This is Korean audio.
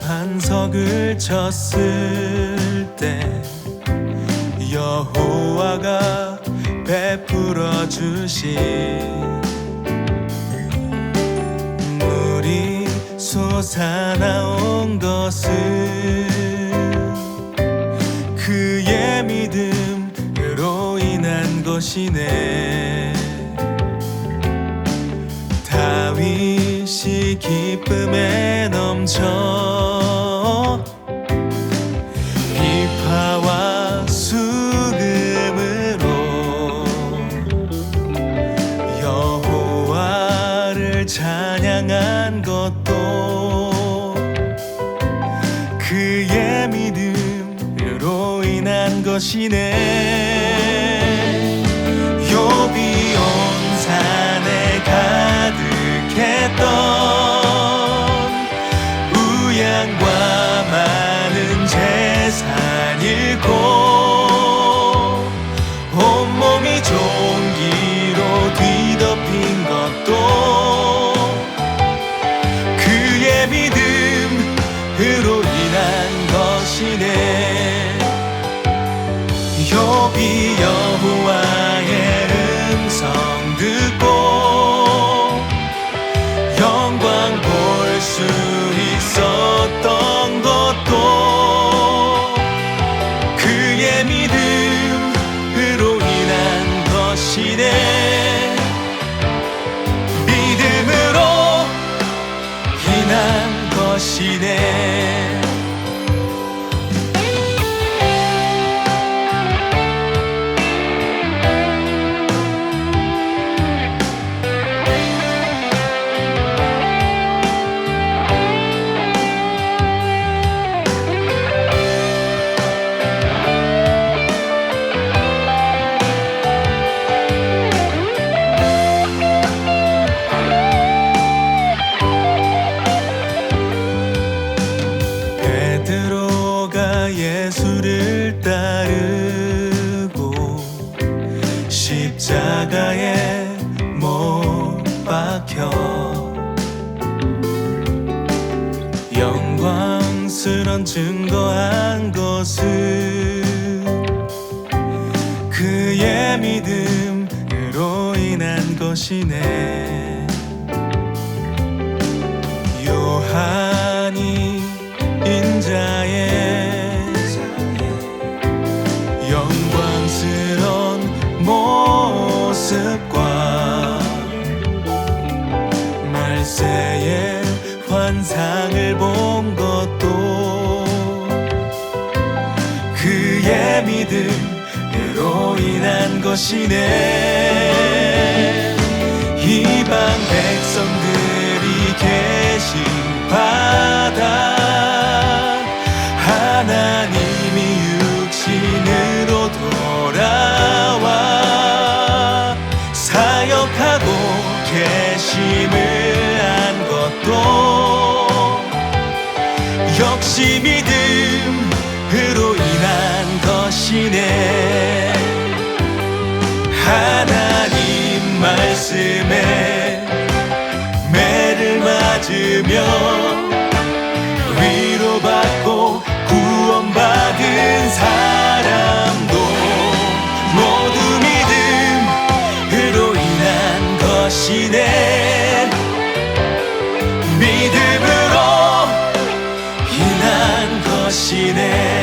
반석을 쳤을 때 여호와가 베풀어 주신 물이 솟아나온 것은 그의 믿음으로 인한 것이네 그의 믿음으로 인한 것이네 인한 것이네. 욥이 여호와 예수를 따르고 십자가에 못 박혀 영광스런 증거한 것은 그의 믿음으로 인한 것이네. 요한이 환상을 본 것도 그의 믿음으로 인한 것이네. 이방 백성들이 계신 바다 하나님이 육신으로 돌아와 사역하고 계심을 안 것도 역시 믿음으로 인한 것이네. 하나님 말씀에 매를 맞으며 위로받고 구원받은 사 것이네